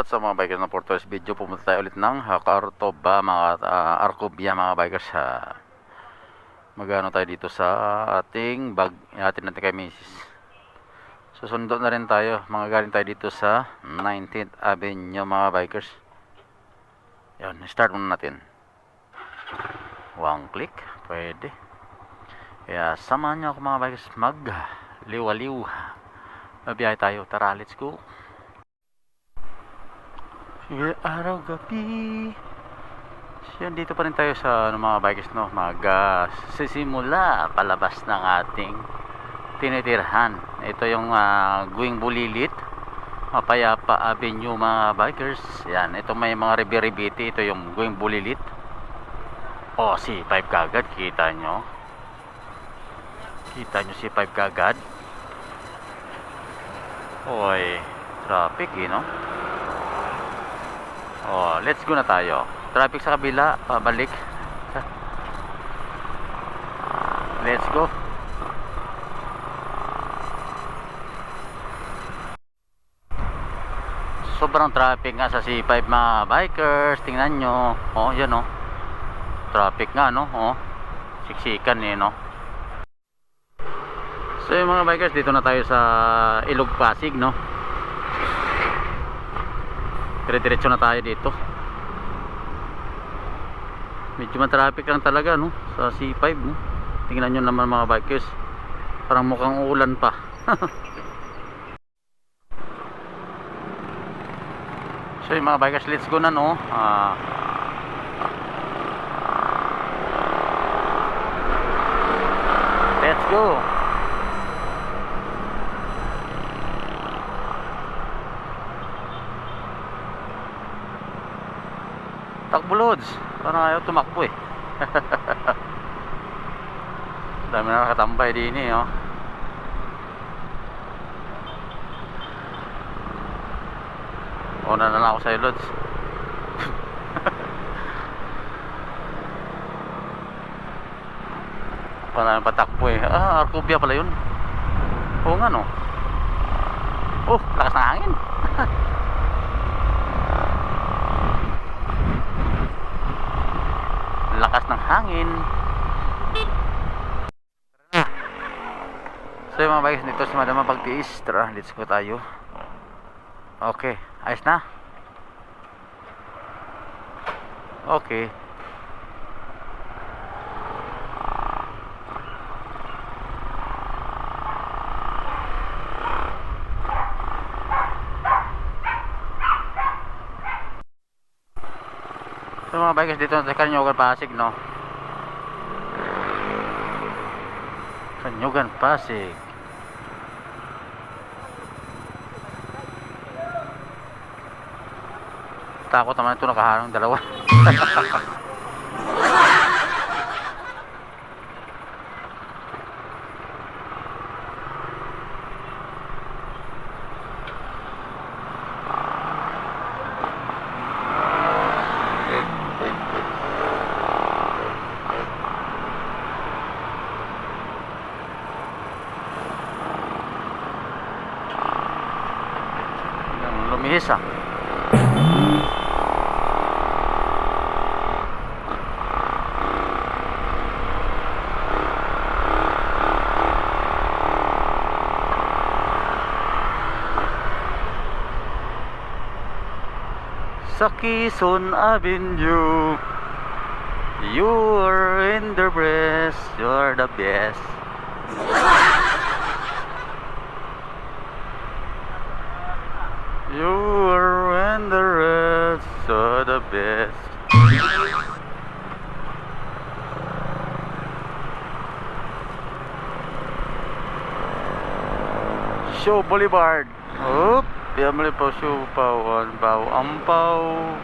what's up mga bikers na for today's video. Pumunta tayo ulit ng Hakartoba mga uh, Arkobia mga bikers uh, magano tayo dito sa ating bag atin natin kay Mrs. Susundo na rin tayo. Mga galing tayo dito sa 19th Avenue mga bikers. Yun start muna natin. One click pwede. Kaya samahan nyo ako mga bikers mag liwaliw mabiyahe tayo. Tara let's go araw, gabi. So, yan, dito pa rin tayo sa ano, mga bikers, no? Mag, uh, sisimula palabas ng ating tinitirhan. Ito yung uh, Guing Bulilit, Mapayapa Avenue, mga bikers. Yan, ito may mga ribi-ribiti. Ito yung Guing Bulilit. O, si 5 kagad, kita nyo. Kita nyo si 5 kagad. Oy, traffic, eh, no? Oh, let's go na tayo. Traffic sa kabila, pabalik. Let's go. Sobrang traffic nga sa C5 mga bikers. Tingnan nyo. Oh, yan oh. Traffic nga no. Oh. Siksikan eh no. So yung mga bikers, dito na tayo sa Ilog Pasig no. Dire-diretso na tayo dito. Medyo matraffic lang talaga no sa C5 no. Tingnan niyo naman mga bikers. Parang mukhang ulan pa. so mga bikers, let's go na no. Ah Let's go. Takbo loads. Parang ayaw tumakbo eh. Dami na nakatambay din eh oh. Una na lang ako sa'yo loads. Parang patakbo eh. Ah, Arcubia pala yun. Oo nga no. Oh, lakas ng hangin. lakas ng hangin. So yung mga bikes nito sa madama pagtiis. Tara let's go tayo. Okay ayos na? Okay So mga bikers dito sa Kanyugan Pasig no. Kanyugan Pasig. Takot naman ito nakaharang dalawa. Yang lumihis ah. Sa Quezon Avenue You're in the breast You're the best You're in the rest of the best. Show Boulevard. Oop, piyamali pa show pa one pau ampaw.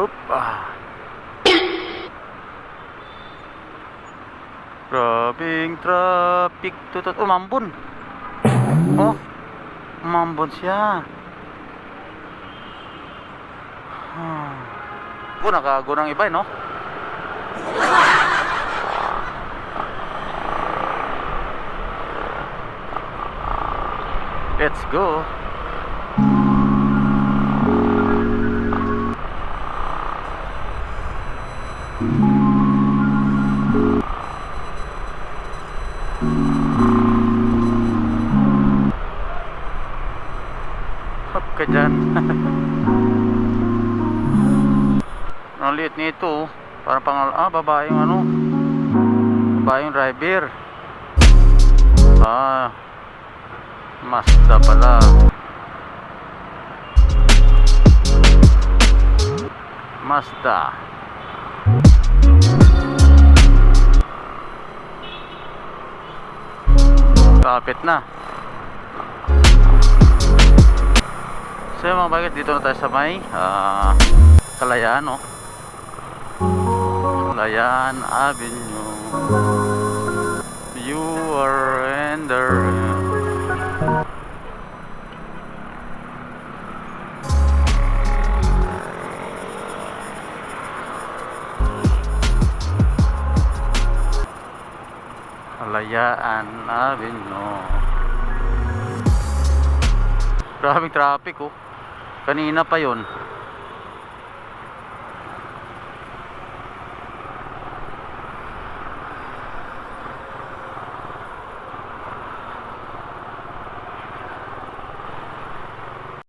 Oop. Ah. Grabing traffic. Tutot. Oh, mambon. Oh. Mambon siya. Hmm. Oh, nakago ng iba, eh, no? Let's go. Ka dyan. Ang liit nito. oh. Parang pang... Ah, babae yung ano. Babae yung driver. Ah. Mazda pala. Mazda. Kapit na. So yun mga bagay, dito na tayo sa may ah, Kalayaan, no? Kalayaan Avenue. You are the Kalayaan Avenue. Grabing traffic oh. Kanina pa yon.